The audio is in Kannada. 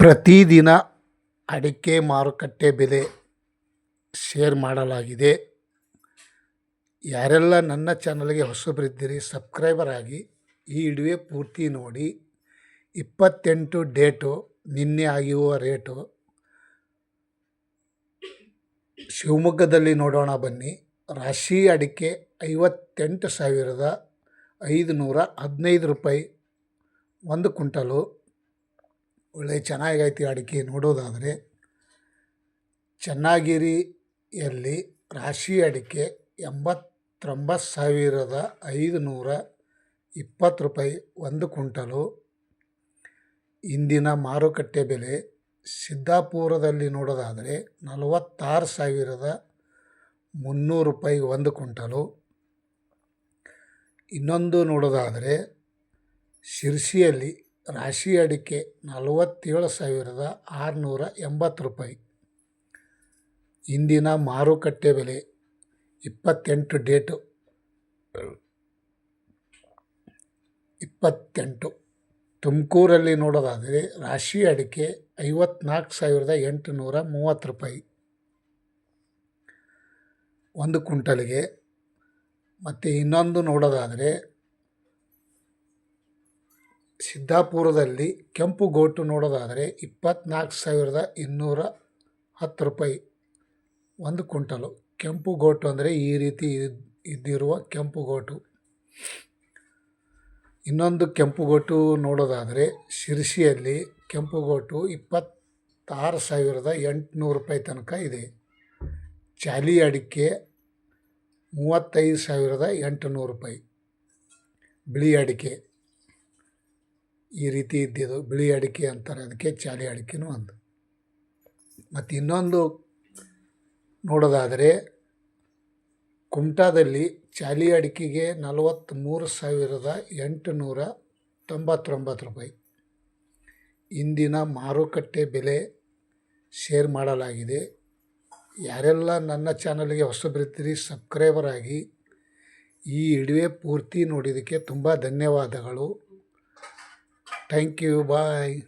ಪ್ರತಿದಿನ ಅಡಿಕೆ ಮಾರುಕಟ್ಟೆ ಬೆಲೆ ಶೇರ್ ಮಾಡಲಾಗಿದೆ. ಯಾರೆಲ್ಲ ನನ್ನ ಚಾನಲ್ಗೆ ಹೊಸಬರಿದ್ದೀರಿ ಸಬ್ಸ್ಕ್ರೈಬರ್ ಆಗಿ ಈ ವಿಡಿಯೋ ಪೂರ್ತಿ ನೋಡಿ. ಇಪ್ಪತ್ತೆಂಟು ಡೇಟು ನಿನ್ನೆ ಆಗಿರುವ ರೇಟು ಶಿವಮೊಗ್ಗದಲ್ಲಿ ನೋಡೋಣ ಬನ್ನಿ. ರಾಶಿ ಅಡಿಕೆ ಐವತ್ತೆಂಟು ಸಾವಿರದ ಐದುನೂರ ಹದಿನೈದು ರೂಪಾಯಿ ಒಂದು ಕುಂಟಲು ಒಳ್ಳೆ ಚೆನ್ನಾಗೈತಿ ಅಡಿಕೆ ನೋಡೋದಾದರೆ. ಚನ್ನಗಿರಿಯಲ್ಲಿ ರಾಶಿ ಅಡಿಕೆ ಎಂಬತ್ತೊಂಬತ್ತು ಸಾವಿರದ ಐದುನೂರ ಇಪ್ಪತ್ತು ರೂಪಾಯಿ ಒಂದು ಕುಂಟಲು ಇಂದಿನ ಮಾರುಕಟ್ಟೆ ಬೆಲೆ ಸಿದ್ದಾಪುರದಲ್ಲಿ ನೋಡೋದಾದರೆ ನಲವತ್ತಾರು ಸಾವಿರದ ಮುನ್ನೂರು ರೂಪಾಯಿ ಒಂದು ಕುಂಟಲು ಇನ್ನೊಂದು ನೋಡೋದಾದರೆ ಶಿರ್ಸಿಯಲ್ಲಿ ರಾಶಿ ಅಡಿಕೆ ನಲವತ್ತೇಳು ಸಾವಿರದ ಆರುನೂರ ಎಂಬತ್ತು ರೂಪಾಯಿ. ಇಂದಿನ ಮಾರುಕಟ್ಟೆ ಬೆಲೆ ಇಪ್ಪತ್ತೆಂಟು ಡೇಟು. ಇಪ್ಪತ್ತೆಂಟು. ತುಮಕೂರಲ್ಲಿ ನೋಡೋದಾದರೆ ರಾಶಿ ಅಡಿಕೆ ಐವತ್ನಾಲ್ಕು ಸಾವಿರದ ಎಂಟುನೂರ ಮೂವತ್ತು ರೂಪಾಯಿ. ಒಂದು ಕುಂಟಲಿಗೆ ಮತ್ತು ಇನ್ನೊಂದು ನೋಡೋದಾದರೆ ಸಿದ್ದಾಪುರದಲ್ಲಿ ಕೆಂಪು ಗೋಟು ನೋಡೋದಾದರೆ ಇಪ್ಪತ್ನಾಲ್ಕು ಸಾವಿರದ ಇನ್ನೂರ ಹತ್ತು ರೂಪಾಯಿ ಒಂದು ಕುಂಟಲು ಕೆಂಪು ಗೋಟು ಅಂದರೆ ಈ ರೀತಿ ಇದ್- ಇದ್ದಿರುವ ಕೆಂಪು ಗೋಟು. ಇನ್ನೊಂದು ಕೆಂಪು ಗೋಟು ನೋಡೋದಾದರೆ ಶಿರ್ಸಿಯಲ್ಲಿ ಕೆಂಪು ಗೋಟು ಇಪ್ಪತ್ತಾರು ಸಾವಿರದ ಎಂಟುನೂರು ರೂಪಾಯಿ ತನಕ ಇದೆ. ಚಾಲಿ ಅಡಿಕೆ ಮೂವತ್ತೈದು ಸಾವಿರದ ಎಂಟುನೂರು ರೂಪಾಯಿ. ಬಿಳಿ ಅಡಿಕೆ. ಈ ರೀತಿ ಇದ್ದಿದ್ದು. ಬಿಳಿ ಅಡಿಕೆ ಅಂತಾರೆ. ಅದಕ್ಕೆ ಚಾಲಿ ಅಡಿಕೆನೂ ಒಂದು ಮತ್ತು ಇನ್ನೊಂದು ನೋಡೋದಾದರೆ ಕುಮಟಾದಲ್ಲಿ ಚಾಲಿ ಅಡಿಕೆಗೆ ನಲವತ್ತ್ಮೂರು ಸಾವಿರದ ಎಂಟುನೂರ ತೊಂಬತ್ತೊಂಬತ್ತು ರೂಪಾಯಿ. ಇಂದಿನ ಮಾರುಕಟ್ಟೆ ಬೆಲೆ ಶೇರ್ ಮಾಡಲಾಗಿದೆ. ಯಾರೆಲ್ಲ ನನ್ನ ಚಾನಲ್ಗೆ ಹೊಸಬರಿತೀರಿ ಸಬ್ಸ್ಕ್ರೈಬರ್ ಆಗಿ ಈ ಇಡುವೆ ಪೂರ್ತಿ ನೋಡಿದ್ದಕ್ಕೆ ತುಂಬ ಧನ್ಯವಾದಗಳು. Thank you. Bye.